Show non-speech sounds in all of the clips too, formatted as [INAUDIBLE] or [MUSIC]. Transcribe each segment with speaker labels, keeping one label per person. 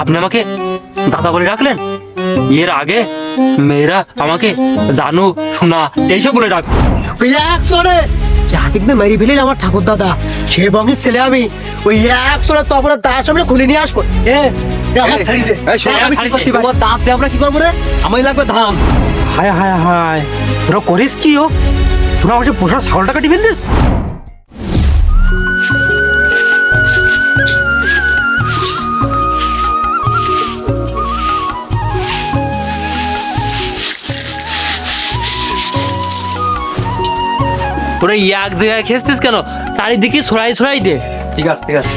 Speaker 1: আপনি আমাকে দাদা বলে ডাকলেন? এর আগে মেয়েরা আমাকে জানু শোনা এইসব বলে ডাক
Speaker 2: ওই একশনে রাতিক না মেরি ফেলিল আমার ঠাকুর দাদা। সে বংশের ছেলে আমি। ওই একশনে তো আপনার দাঁত সামনে খুলে নিয়ে আসব। এ আমার
Speaker 3: আমরা কি করব রে? আমায় লাগবে ধান।
Speaker 1: হায় হায় হায়। তোরা করিস কি ও? তোরা আমার পোষা ছাগলটা কাটি ফেলতিস? তোরা এক জায়গায় খেসতিস কেন? চারিদিকে ছড়াই ছড়াই দে। ঠিক আছে ঠিক আছে।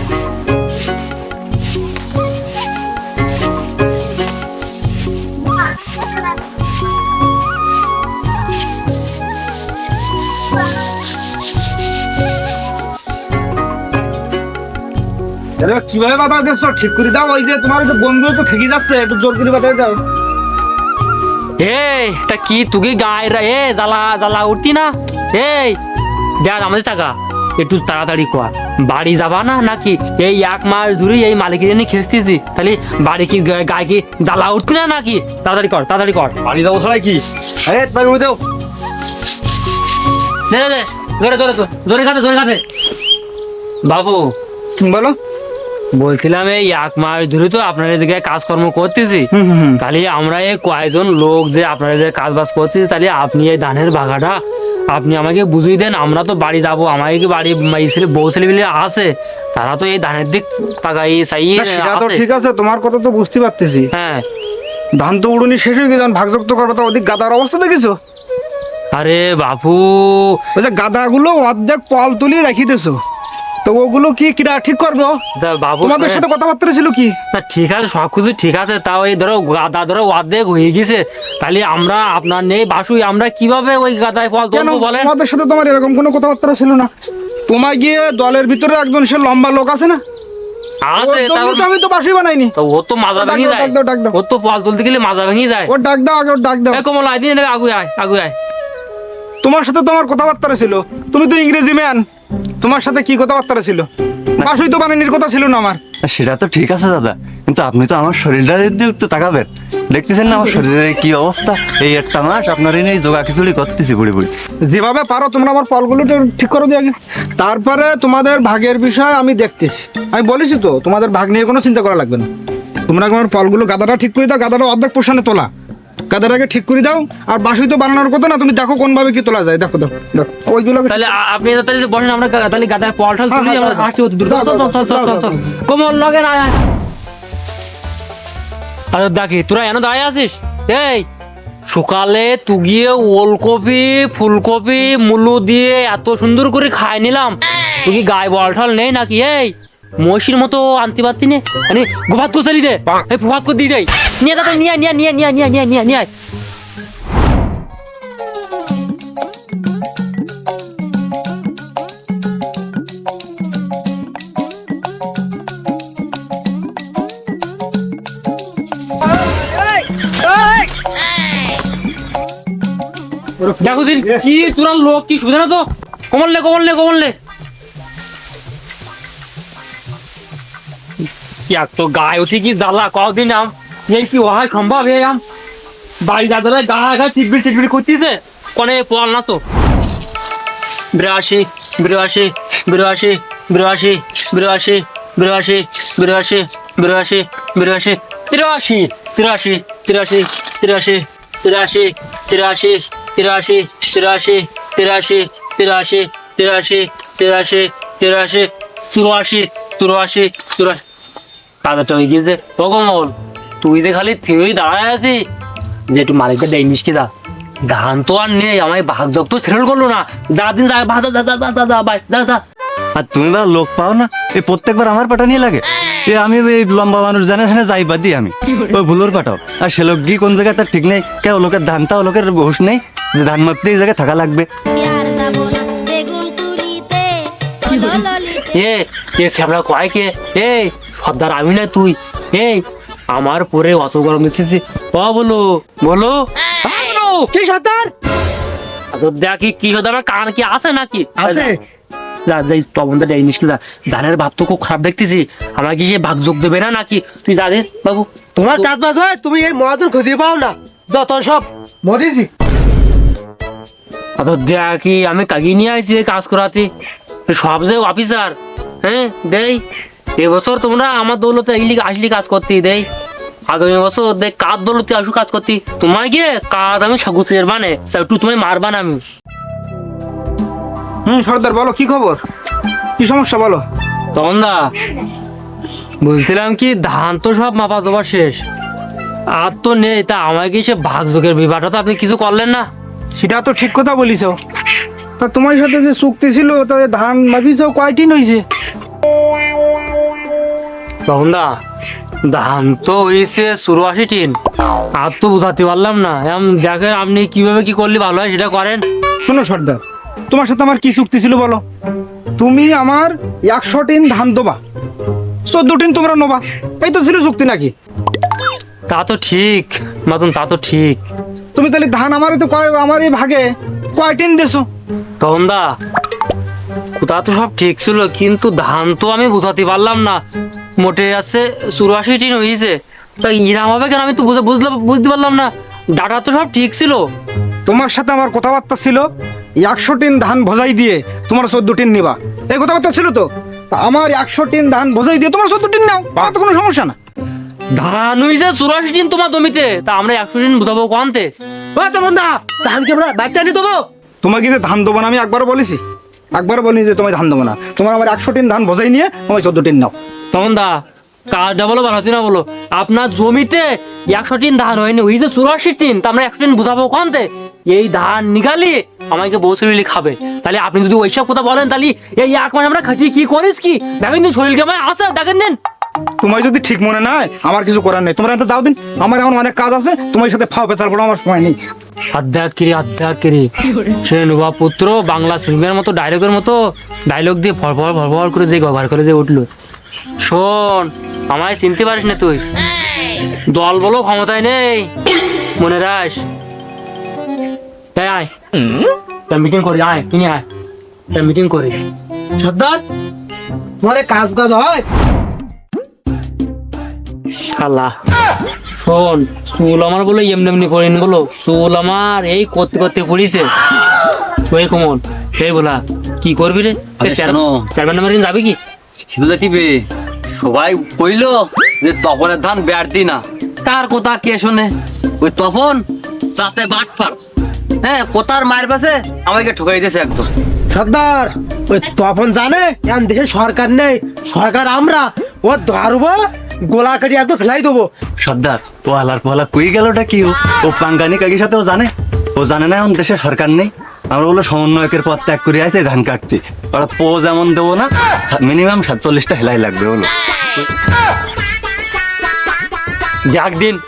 Speaker 3: আরে কীভাবে বাধা দিচ্ছ? ঠিক করে দাও ওই যে তোমার বন্ধু তো থেকে যাচ্ছে একটু জোর করে বাধা দাও।
Speaker 1: এই তা কি তুই গায়ে এ জ্বালা জ্বালা উঠতি না? এই দেখ আমাদের টাকা। একটু তাড়াতাড়ি কর। বাড়ি যাবা না নাকি? এই এক মাস ধরে এই মালিকের নিয়ে খেসতেছি। তাহলে বাড়ি কি গায়ে কি জ্বালা উঠতি না নাকি? তাড়াতাড়ি কর তাড়াতাড়ি কর।
Speaker 3: বাড়ি যাব ছাড়া কি? আরে দাও
Speaker 1: দে দে ধরে ধরে ধরে, ধরে খাতে ধরে খাতে। বাবু।
Speaker 3: বলো।
Speaker 1: বলছিলাম এই এক মাস ধরে তো আপনার এদিকে কাজকর্ম করতেছি। তাহলে আমরা এই কয়েকজন লোক যে আপনার এদিকে কাজ বাজ করতেছি তাহলে আপনি এই ধানের ভাগাটা আপনি আমাকে বুঝিয়ে দেন আমরা তো বাড়ি যাব আমাকে কি বাড়ি এই ছেলে বউ ছেলে মিলে আসে তারা তো এই ধানের দিক তাকাই চাই
Speaker 3: সেটা তো ঠিক আছে তোমার কথা তো বুঝতে পারতেছি।
Speaker 1: হ্যাঁ।
Speaker 3: ধান তো উড়ুনি শেষ হয়ে গেছে ভাগযুক্ত করব তো অধিক গাদার অবস্থা দেখেছ?
Speaker 1: আরে বাপু।
Speaker 3: ওই যে গাদাগুলো অর্ধেক পল তুলিয়ে রাখি দিয়েছ তো ওগুলো কি কিরা ঠিক করব?
Speaker 1: বাবু
Speaker 3: তোমাদের সাথে কথাবার্তা ছিল কি?
Speaker 1: না ঠিক আছে সব কিছু ঠিক আছে। তাও এই ধরো গাদা ধরো অর্ধেক হয়ে গেছে। তাহলে আমরা আপনার নেই বাসুই আমরা কীভাবে ওই গাদায় ফল বলেন?
Speaker 3: তোমাদের সাথে তোমার এরকম কোনো কথাবার্তা ছিল না? তোমায় গিয়ে দলের ভিতরে একজন সে লম্বা লোক আছে না?
Speaker 1: আছে
Speaker 3: তো আমি তো বানাইনি।
Speaker 1: তো ও তো মাজা ভেঙে যায়।
Speaker 3: ডাক দাও, ডাক দাও।
Speaker 1: ও তো ফল তুলতে গেলে মাজা ভেঙে যায়।
Speaker 3: ডাক দাও আগে ডাক দাও।
Speaker 1: কমল দিন আয় আয়
Speaker 3: তোমার সাথে তোমার কথাবার্তা ছিল। তুমি তো ইংরেজি ম্যান। তোমার সাথে কি কথাবার্তা ছিল? বাসুই তো বানানির কথা ছিল না আমার।
Speaker 4: সেটা তো ঠিক আছে দাদা। কিন্তু আপনি তো আমার শরীরটা একটু তাকাবেন। দেখতেছেন না আমার শরীরের কি অবস্থা? এই একটা মাস আপনার এই যোগা খিচুড়ি করতেছি বুড়ি বুড়ি।
Speaker 3: যেভাবে পারো তোমরা আমার ফলগুলো ঠিক করো দিয়ে আগে। তারপরে তোমাদের ভাগের বিষয় আমি দেখতেছি। আমি বলেছি তো তোমাদের ভাগ নিয়ে কোনো চিন্তা করা লাগবে না। তোমরা আমার ফলগুলো গাদাটা ঠিক করে দাও গাদাটা অর্ধেক পোষণে তোলা। গাদাটাকে ঠিক করে দাও আর বাসুই তো বানানোর কথা না তুমি দেখো কোনভাবে কি তোলা যায়। দেখো দাও দেখো ওইগুলো
Speaker 1: তাহলে আপনি তাহলে বসেন আমরা তাহলে গাদায় ফল ঠল
Speaker 3: হ্যাঁ,
Speaker 1: তুলি
Speaker 3: হ্যাঁ,
Speaker 1: আমরা আসছি অতি দূর চল চল চল চল চল। কমল লগে না আয়। আরে দেখি তোরা এনে দাঁড়িয়ে আছিস? এই সকালে তুগিয়ে ওলকপি ফুলকপি মুলু দিয়ে এত সুন্দর করে খাই নিলাম। তুই কি গায়ে বল ঠল নেই নাকি? এই মহিষির মতো আনতে পারতি নে। মানে গোভাত করে চালি দে। এই ফুভাত করে দিয়ে দেয় নিয়ে দাদা নিয়ে নিয়ে নিয়ে নিয়ে নিয়ে নিয়ে নিয়ে নিয়ে দেখো দিন কি তোরা লোক কি সুবিধা না তো কমললে কমললে কমললে কি এক তো গায়ে উঠে কি জ্বালা কদিন আম এই কি ওহাই সম্ভব এই আম বাড়ি দাদারা গা গা চিটবিট চিটবিট করতেছে কোনে পল না তো বিরাশি বিরাশি বিরাশি বিরাশি বিরাশি বিরাশি বিরাশি বিরাশি বিরাশি তিরাশি তিরাশি তিরাশি তিরাশি তিরাশি তিরাশি তিরাশি তিরাশি তিরাশি তিরাশি তিরাশি তিরাশি তিরাশি চুরাশি চুরাশি চুরাশি কাদাটা হয়ে গিয়েছে কমল তুই যে খালি থেই দাঁড়ায় আছি যে একটু মালিকটা দেয় মিষ্টি দা ধান তো আর নেই আমায় ভাগ যোগ তো ছেড়ে করল না। যা দিন যা ভাগ যা যা যা যা ভাই যা যা।
Speaker 4: আর তুমি বা লোক পাও না এই প্রত্যেকবার আমার পাটা নিয়ে লাগে। এ আমি এই লম্বা মানুষ জানে সেখানে যাই বাদ দিই আমি। ওই ভুলোর পাঠাও আর সে লোক গিয়ে কোন জায়গায় তার ঠিক নেই কে ও লোকের ধান তা ও লোকের হুশ নেই যে ধান মাপতে এই জায়গায় থাকা লাগবে।
Speaker 1: এ এ শ্যামলা কয় কে? এই সর্দার আমি না তুই। এই আমার পরে অত গরম দিতেছি। ও বলো বলো।
Speaker 2: কি সর্দার?
Speaker 1: দেখি কি হতে আমার কান কি আছে নাকি?
Speaker 2: আছে।
Speaker 1: যাই তবনটা দেয় নিস যা ধানের ভাব তো খুব খারাপ দেখতেছি। আমাকে কি সে ভাগ যোগ দেবে না নাকি? তুই যা বাবু।
Speaker 2: তোমার কাজ বাজ হয় তুমি এই মহাজন খুঁজে পাও না। যত সব মরিছি।
Speaker 1: অত দেয়া কি আমি কাগি নিয়ে আইছি কাজ করাতে। সব যে অফিসার হ্যাঁ দেই। এবছর তোমরা আমার দৌলতে আইলি আসলি কাজ করতে দেই। আগামী বছর দেখ কার দৌলতে আসু কাজ করতে। তোমায় গিয়ে কাজ আমি সাগুচের মানে একটু তুমি মারবা না আমি।
Speaker 3: হুম সর্দার বলো কি খবর? কি সমস্যা বলো?
Speaker 1: তখন দা বলছিলাম কি ধান তো সব মাপা জোবা শেষ। আর তো নেই তা আমাকে সে ভাগযোগের বিবাহটা তো আপনি কিছু করলেন না?
Speaker 3: সেটা তো ঠিক কথা বলিস তা তোমার সাথে যে চুক্তি ছিল তাদের ধান মাপিস কয়টি হয়েছে
Speaker 1: তখন দা ধান তো হয়েছে চুরাশি টিন। আর তো বুঝাতে পারলাম না। এখন দেখেন আপনি কীভাবে কি করলে ভালো হয় সেটা করেন।
Speaker 3: শোনো সর্দার তোমার সাথে আমার কি চুক্তি ছিল বলো? তুমি আমার একশো টিন ধান দেবা চোদ্দ টিন তোমরা নেবা। এই তো ছিল চুক্তি নাকি?
Speaker 1: তা তো ঠিক মতন তা তো ঠিক।
Speaker 3: তুমি তাহলে ধান আমার তো কয় আমার এই ভাগে কয় টিন দেছো?
Speaker 1: তখন দা তা তো সব ঠিক ছিল কিন্তু ধান তো আমি বুঝাতে পারলাম না। মোটে আছে চুরাশি টিন হয়েছে তা ইরাম হবে কেন আমি তো বুঝে বুঝলাম বুঝতে পারলাম না। ডাটা তো সব ঠিক ছিল।
Speaker 3: তোমার সাথে আমার কথাবার্তা ছিল একশো টিন ধান ভজাই দিয়ে তোমার চোদ্দ টিন নিবা। এই কথাবার্তা ছিল তো? তা আমার একশো টিন ধান ভজাই দিয়ে তোমার চোদ্দ টিন নাও আমার তো কোনো সমস্যা না।
Speaker 1: ধান হয়েছে চুরাশি টিন তোমার জমিতে তা আমরা একশো টিন বুঝাবো কনতে?
Speaker 2: ও তখন দা ধান কি আমরা বাড়িতে আনি দেবো।
Speaker 3: তোমাকে যে ধান দেবো না আমি একবারও বলেছি। একবারও বলিনি যে তোমায় ধান দেবো না। তোমার আমার একশো টিন ধান বোঝাই নিয়ে তোমায় চোদ্দ টিন নাও।
Speaker 1: তখন দা কাজটা বলো বাড়াতে না বলো, আপনার জমিতে একশো টিন ধান হয়নি, ওই যে চুরাশি টিন তা আমরা একশো টিন বুঝাবো কোনতে এই ধান নিগালি আমাকে বসে শরীরে খাবে। তাহলে আপনি যদি ওইসব কথা বলেন, তাহলে এই এক মাস আমরা খাটিয়ে কি করিস কি? দেখেন দিন শরীরকে আমায় আছে, দেখেন দিন।
Speaker 3: তোমায় যদি ঠিক মনে নাই আমার কিছু করার নেই। তোমরা এত যাও দিন। আমার এখন অনেক কাজ আছে তোমার সাথে ফাও পেঁচাল পড়ো আমার সময় নেই।
Speaker 1: আধ্যাত্মিক আধ্যাত্মিক সে নুবা পুত্র বাংলা সিনেমার মতো ডায়লগের মতো ডায়লগ দিয়ে করে যে ব্যবহার করে যে উঠল। শোন আমায় চিনতে পারিস না তুই। দল বলো ক্ষমতায় নেই। মনে রাস এই আয়। মিটিং করি আয় তিনি আয়। মিটিং করি।
Speaker 2: সর্দার তোমার কাজ কাজ হয়?
Speaker 1: খালা শোন চুল আমার বলে এমনি এমনি করিন বলো চুল আমার এই করতে করতে পড়িছে। ওই কমল এই বলা কি করবি রে? চেয়ারম্যান নাম্বার যাবি কি?
Speaker 4: ছিল যাইতিবে সবাই কইলো যে তপনের ধান বেড়তি না। তার কথা কে শুনে? ওই তপন চাতে বাট পার। হ্যাঁ কোতার মায়ের পাশে? আমাকে ঠকাই দিয়েছে একদম।
Speaker 2: সর্দার ওই তপন জানে? এখন দেশে সরকার নেই। সরকার আমরা। ও ধরবো গোলা কাটি একদম ফেলাই দেবো।
Speaker 4: সর্দার ও আলার পালা কই গেলটা কি ও? ও পাঙ্গানি কাকির সাথে ও জানে? ও জানে না এমন দেশের সরকার নেই। আমরা বলল সমন্বয়কের পথ ত্যাগ করে আছে ধান কাটতে। ওরা পো যেমন দেবো না মিনিমাম সাতচল্লিশটা হেলাই লাগবে বলো। [LAUGHS]
Speaker 1: একদিন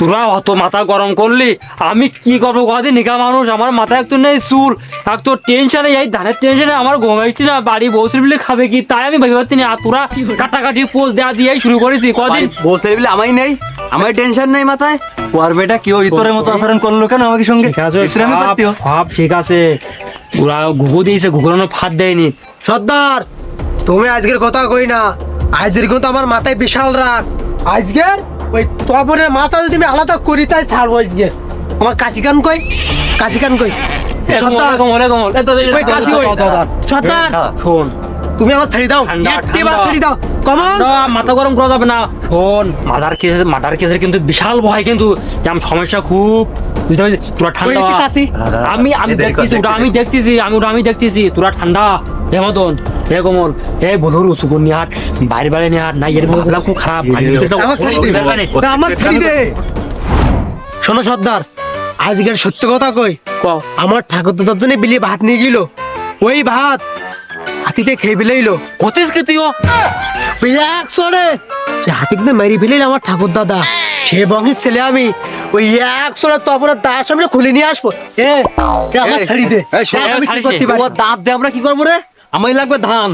Speaker 1: তোরা অত মাথা গরম করলি আমি কি করব কদিন নিকা মানুষ আমার মাথায় একটু নেই চুল। এক তো টেনশনে এই ধানের টেনশনে আমার ঘুমাইছি না বাড়ি বসে মিলে খাবে কি? তাই আমি ভেবে পাচ্ছি না আর তোরা কাটাকাটি পোস্ট দেওয়া দিয়ে শুরু করেছি কদিন?
Speaker 4: বসে বলে আমাই নেই আমার টেনশন নেই মাথায়। ওর বেটা কেউ ইতরের মতো আচরণ করল কেন আমাকে সঙ্গে?
Speaker 1: সব- ঠিক আছে। ওরা ঘুঘু দিয়েছে ঘুঘুরানো ফাঁদ দেয়নি।
Speaker 2: সর্দার তুমি আজকের কথা কই না? আজকের কিন্তু আমার মাথায় বিশাল রাগ। আজকে ওই তপনের মাথা যদি আমি আলাদা করি তাই ছাড়বো আজকে আমার কাশি কান কই কাশি কান কই
Speaker 1: শোন
Speaker 2: তুমি আমার ছেড়ে দাও ছেড়ে দাও কমল
Speaker 1: না, মাথা গরম করা যাবে না শোন মাদার কেসের মাদার কেসের কিন্তু বিশাল ভয় কিন্তু সমস্যা খুব বুঝতে পারছিস তোরা ঠান্ডা। আমি আমি দেখতেছি ওটা আমি দেখতেছি আমি ওটা আমি দেখতেছি তোরা ঠান্ডা কমল বধুর উসুকুর নিহাট বাইরে বাইরে নিহাট না এর খুব খারাপ
Speaker 2: আমার ছেড়ে দে শোনো সর্দার আজকের সত্য কথা কই?
Speaker 1: ক।
Speaker 2: আমার ঠাকুর দাদার জন্য বিলি ভাত নিয়ে গেল। ওই ভাত হাতিতে খেয়ে ফেলেইলো
Speaker 1: কতিস কি তুইও
Speaker 2: এক চড়ে সে হাতিতে মেরি ফেলিল আমার ঠাকুর দাদা। সে বংশের ছেলে আমি। ওই এক তো আপনার দাস আমি খুলে নিয়ে আসব। এ এ, আমার ছাড়ি দে।
Speaker 4: দাঁত দিয়ে আমরা কি করব রে? আমায় লাগবে ধান।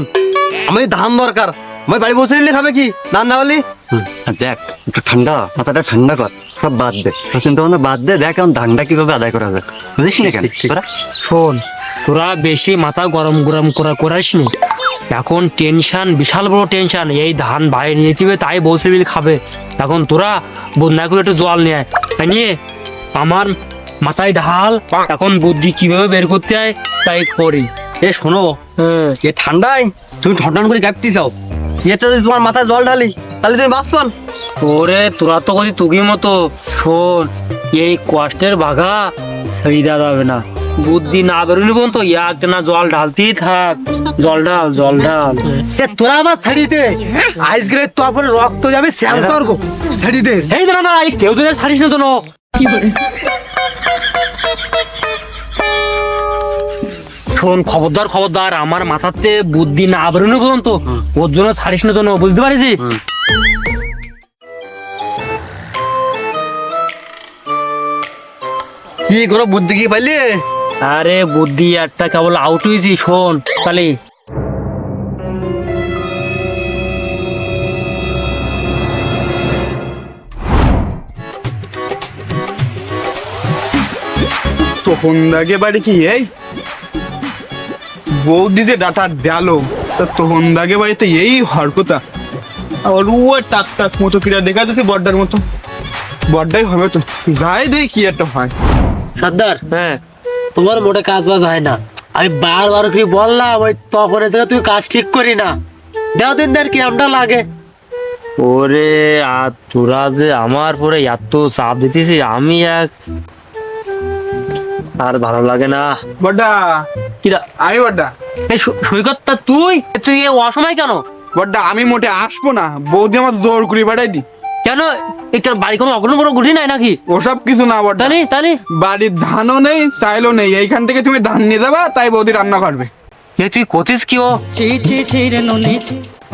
Speaker 4: আমি ধান দরকার। আমি বাড়ি বসে নিলে খাবে কি? ধান না হলি? দেখ একটু ঠান্ডা মাথাটা ঠান্ডা কর। সব বাদ দে। চিন্তা ভাবনা বাদ দে দেখ এখন ধানটা কীভাবে আদায় করা যায়। বুঝিস না কেন?
Speaker 1: শোন তোরা বেশি মাথা গরম গরম করা করাস নি। এখন টেনশন বিশাল বড় টেনশন। এই ধান বাইরে নিয়ে যাবে তাই বসে মিল খাবে। এখন তোরা বন্যা করে একটু জল নিয়ে আয়। নিয়ে আমার মাথায় ঢাল এখন বুদ্ধি কীভাবে বের করতে হয় তাই করি।
Speaker 4: এ শোনো।
Speaker 1: হ্যাঁ।
Speaker 4: এ ঠান্ডায় তুমি ঠনঠন করে কাঁপতে চাও। এতে যদি তোমার মাথায় জল ঢালি তাহলে তুমি বাঁচবান
Speaker 1: ওরে তোরা তো কদি তুগির মতো। শোন এই কষ্টের বাঘা ছেড়ে দেওয়া যাবে না। বুদ্ধি না বেরোলি পর্যন্ত একটা না জল ঢালতেই থাক। জল ঢাল জল ঢাল।
Speaker 2: এ তোরা আবার ছাড়ি দে আজকে তোর পরে রক্ত যাবে শ্যাম করব ছাড়ি দে
Speaker 1: এই না না এই কেউ যদি ছাড়িস না তো না। শোন খবরদার খবরদার আমার মাথাতে বুদ্ধি না বেরোনো পর্যন্ত ওর জন্য ছাড়িস না জন্য বুঝতে পারিস?
Speaker 4: কি কোনো বুদ্ধি কি পাইলে?
Speaker 1: আরে বুদ্ধি একটা কেবল আউট হয়েছি শোন তাহলে।
Speaker 3: তখন দাগে বাড়ি কি এই? বৌদি যে ডাটা দেলো তা তখন দাগে বাড়িতে এই হরকতা আর ও টাক টাক মতো কিরা দেখা যাচ্ছে বড্ডার মতো। বড্ডাই হবে তো যাই দেই কি একটা হয়।
Speaker 2: সর্দার
Speaker 1: হ্যাঁ।
Speaker 2: তোমার মোটে কাজ বাজ হয় না। আমি বারবার করে বললাম ওই তখন জায়গায় তুই কাজ ঠিক করি না। দেও দিন দের কি আমটা লাগে।
Speaker 1: ওরে আর তোরা যে আমার পরে এত চাপ দিতেছি আমি এক আর ভালো লাগে না।
Speaker 3: বড্ডা
Speaker 1: কিরা?
Speaker 3: আমি বড্ডা।
Speaker 1: এই সৈ- সৈকতটা তুই? তুই এ অসময় কেন?
Speaker 3: বড্ডা আমি মোটে আসব না। বৌদি আমার জোর করে বাড়াই দি।
Speaker 1: কেন? বাড়ি কোনো নাই নাকি?
Speaker 3: ওসব কিছু না বড্ডা।
Speaker 1: তানি তানি
Speaker 3: বাড়ির ধানও নেই চাইলেও নেই। এইখান থেকে তুমি ধান নিয়ে যাবা তাই বৌদি রান্না করবে।
Speaker 1: এ তুই কতিস কি ও?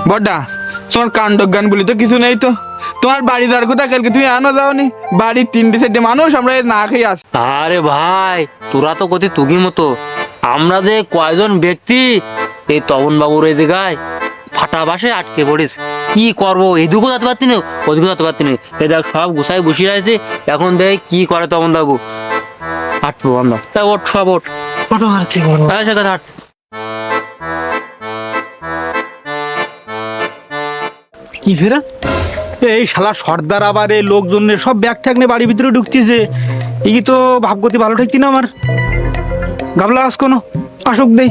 Speaker 3: বড্ডা তোমার কাণ্ড জ্ঞান বলি তো কিছু নেই তো। তোমার বাড়ি যাওয়ার কথা কালকে তুমি আনো যাওনি। বাড়ির তিনটে চারটে মানুষ আমরা না খেয়ে আছি।
Speaker 1: আরে ভাই তোরা তো কতি তুগি মতো। আমরা যে কয়জন ব্যক্তি এই তবন বাবুর এই জায়গায় ফাটা বাসে আটকে পড়িস কি করব? এদিকেও যেতে পারতি না ওদিকেও যেতে পারতি না। এই দেখ সব গুছাই বসিয়ে আছে এখন দেখ কি করে তবন বাবু হাঁটবো আমরা তা ওঠ সব ওঠ। সেখানে হাঁট
Speaker 3: কি ফেরা? এই শালা সর্দার আবার এই লোকজন সব ব্যাগ ট্যাগ নিয়ে বাড়ির ভিতরে ঢুকতেছে। এই তো ভাবগতি ভালো ঠেকতি না আমার? গাবলা আস কোনো? আসুক দেই।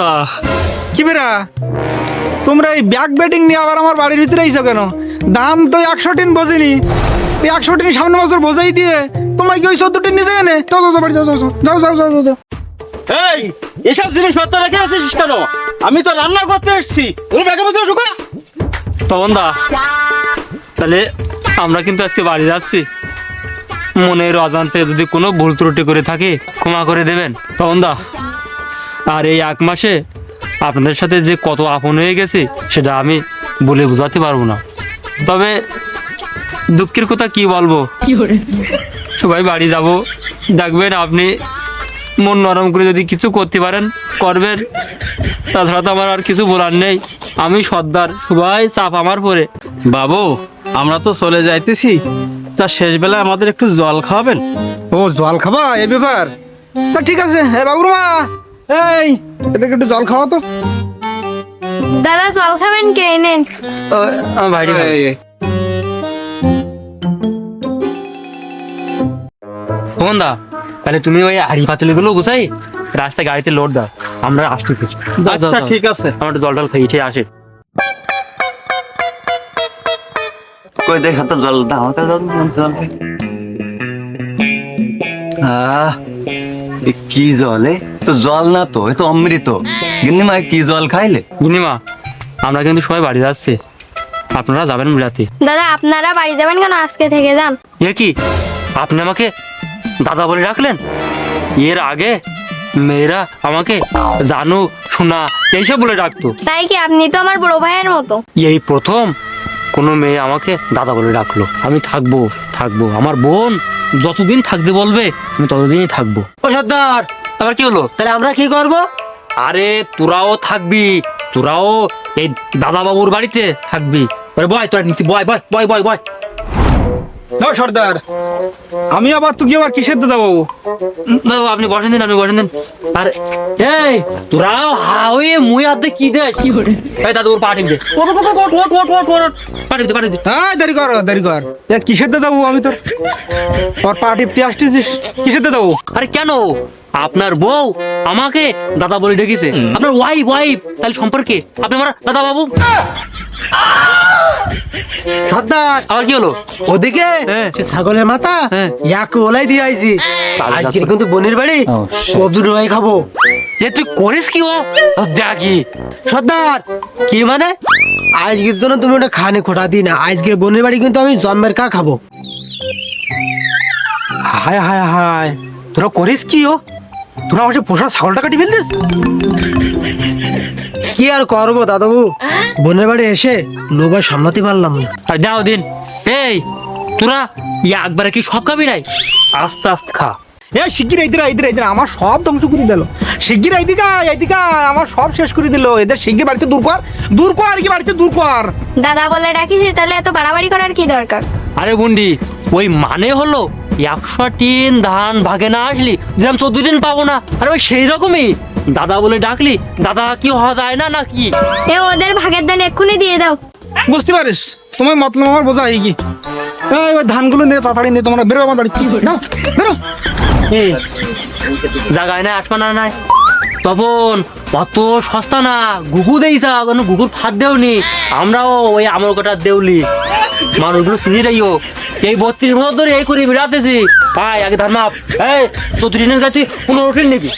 Speaker 1: দা
Speaker 3: কি বেরা তোমরা এই ব্যাগ ব্যাটিং নিয়ে আবার আমার বাড়ির ভিতরে আইছো কেন? দাম তো একশো টিন বোঝেনি। এই একশো টিন সামনে বছর বোঝাই দিয়ে তোমরা কি ওই চোদ্দ টিন নিয়ে এনে? যাও যাও যাও বাড়ি যাও যাও যাও যাও যাও যাও
Speaker 5: এই এসব জিনিসপত্র রেখে আসিস কেন? আমি তো রান্না করতে এসেছি। তুমি ব্যাগে বসে ঢুকা।
Speaker 1: তবন দা তাহলে আমরা কিন্তু আজকে বাড়ি যাচ্ছি। মনের অজান্তে যদি কোনো ভুল ত্রুটি করে থাকে ক্ষমা করে দেবেন। তখন দা আর এই এক মাসে আপনাদের সাথে যে কত আপন হয়ে গেছে সেটা আমি বলে বোঝাতে পারব না। তবে দুঃখের কথা কি বলব? সবাই বাড়ি যাব। দেখবেন আপনি মন নরম করে যদি কিছু করতে পারেন করবেন। তাছাড়া তো আমার আর কিছু বলার নেই। আমি সর্দার সবাই চাপ আমার পরে।
Speaker 5: বাবু আমরা তো চলে যাইতেছি। তা শেষ বেলায় আমাদের একটু জল খাওয়াবেন?
Speaker 3: ও জল খাবা? এই ব্যাপার। তা ঠিক আছে এ বাবুরমা এই এদেরকে একটু জল খাওয়া তো
Speaker 6: দাদা জল খাবেন কে? নেন।
Speaker 1: আমার ভাইটি ভাই দা তাহলে তুমি ওই হাড়ি পাতুলিগুলো গুছাই রাস্তায় গাড়িতে লোড দাও। আমরা আসতেছি।
Speaker 5: আচ্ছা ঠিক আছে।
Speaker 1: আমার একটু জল টল খাইয়ে আসে।
Speaker 4: কই দেখ তো জল দাও আমাকে জল জল আহ কি জল এ? তো জল না তো এ তো অমৃত। গিন্নি মা কি জল খাইলে?
Speaker 1: গিনিমা আমরা কিন্তু সবাই বাড়ি যাচ্ছি। আপনারা যাবেন বিরাতে
Speaker 6: দাদা আপনারা বাড়ি যাবেন কেন? আজকে থেকে যান।
Speaker 1: এ কি? আপনি আমাকে দাদা বলে রাখলেন এর আগে মেয়েরা আমাকে জানু শোনা এইসব বলে ডাকতো।
Speaker 6: তাই কি? আপনি তো আমার বড় ভাইয়ের মতো।
Speaker 1: এই প্রথম কোনো মেয়ে আমাকে দাদা বলে ডাকলো। আমি থাকব থাকব। আমার বোন যতদিন থাকতে বলবে আমি ততদিনই থাকব।
Speaker 2: ও সর্দার
Speaker 1: আবার কি হলো?
Speaker 2: তাহলে আমরা কি করব?
Speaker 1: আরে তোরাও থাকবি তোরাও এই দাদা বাবুর বাড়িতে থাকবি। আরে বয় তোরা নিচে বয় বয় বয় বয় বয়।
Speaker 3: সর্দার। আমি আবার তুই আবার কিসের
Speaker 1: তো আপনি বসেন দিন আপনি বসেন দিন। আর এই তোরা হাওয়ে মুই হাতে কি দে কি করে এই ওর দে। ওট ওট ওট ওট ওট ওট ওট দে দে।
Speaker 3: দেরি কর দেরি কর। এ কিসের তো যাব আমি তোর? তোর পাঠিয়ে তুই আসতেছিস? কিসের তো
Speaker 1: আরে কেন? আপনার বউ আমাকে দাদা বলে ডেকেছে। আপনার ওয়াইফ ওয়াইফ তাহলে সম্পর্কে? আপনি আমার দাদা বাবু?
Speaker 2: সর্দার
Speaker 1: আবার কি হলো?
Speaker 2: ওদিকে
Speaker 1: হ্যাঁ।
Speaker 2: সে ছাগলের মাথা
Speaker 1: হ্যাঁ।
Speaker 2: ইয়াকে ওলাই দিয়ে আইছি। আজকে কিন্তু বোনের বাড়ি. কবজি খাব।
Speaker 1: এ তুই করিস কি ও? দেখি।
Speaker 2: সর্দার কি মানে? আজকের জন্য তুমি ওটা খানে খোটা দিই না। আজকের বোনের বাড়ি কিন্তু আমি জন্মের কা খাব।
Speaker 3: হায় হায় হায়। তোরা করিস কি ও? তোরা আমার পোষা ছাগলটা কাটি ফেলতিস
Speaker 2: কি আর করব দাদাবু? বোনের বাড়ি এসে আর সামলাতে পারলাম না।
Speaker 1: আর দাও দিন। এই তোরা একবারে কি সব খাবি নাই? আস্তে আস্তে খা।
Speaker 3: এ শিগগির এইদিরা এইদিরা এইদিরা আমার সব ধ্বংস করে দিল। শিগগির এইদিকে আয়, এইদিকে আয়, আমার সব শেষ করে দিল। এদের শিগগির বাড়িতে দূর কর। দূর কর কি বাড়িতে দূর কর।
Speaker 6: দাদা বলে ডাকিছি তাহলে এত বাড়াবাড়ি করার কি দরকার?
Speaker 1: আরে বুন্ডি ওই মানে হলো একশো টিন ধান ভাগে না আসলি যেরকম চোদ্দ দিন পাবো না। আর ওই সেই রকমই। দাদা বলে ডাকলি দাদা কি হওয়া যায় না নাকি?
Speaker 6: এ ওদের ভাগের ধান এক্ষুনি দিয়ে দাও।
Speaker 3: বুঝতে পারিস তোমার মতলব আমার বোঝা হয়ে কি? এই ওই ধানগুলো নিয়ে তাড়াতাড়ি নিয়ে তোমরা বেরো আমার বাড়ি। বেরো।
Speaker 1: এ, জাগায় না আসমানা নাই। তপন, অত সস্তা না। গুগু দেই যা কোনো গুগুর ফাঁদ দেওনি। আমরাও ওই আমার কটার দেউলি। মানুষগুলো শুনি রাইও এই বত্রিশ বছর ধরে এই করে বিড়াতেছি পাই আগে ধান মাপ। এই, চৌত্রিশ দিনের কাছে পনেরো নিবি।